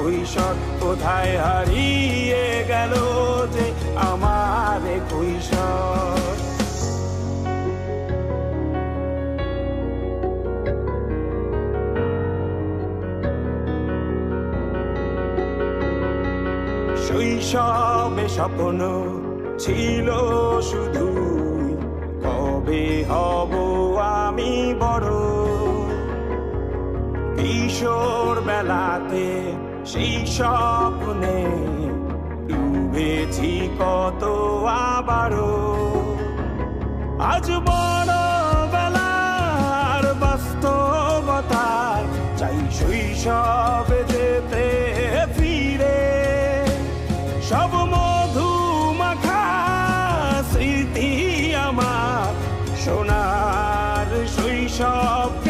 কৈশোর, কোথায় হারিয়ে গেল যে আমারে কৈশোর? শৈশবে স্বপ্ন ছিল শুধু, কবে হব আমি বড়? কিশোর বেলাতে সেই স্বপ্নে ডুবেছি কত আবারও। আজ বড় বাস্তবতার চাই শৈশবে যেতে ফিরে। সব মধু মাখা স্মৃতি আমার সোনার শৈশবকে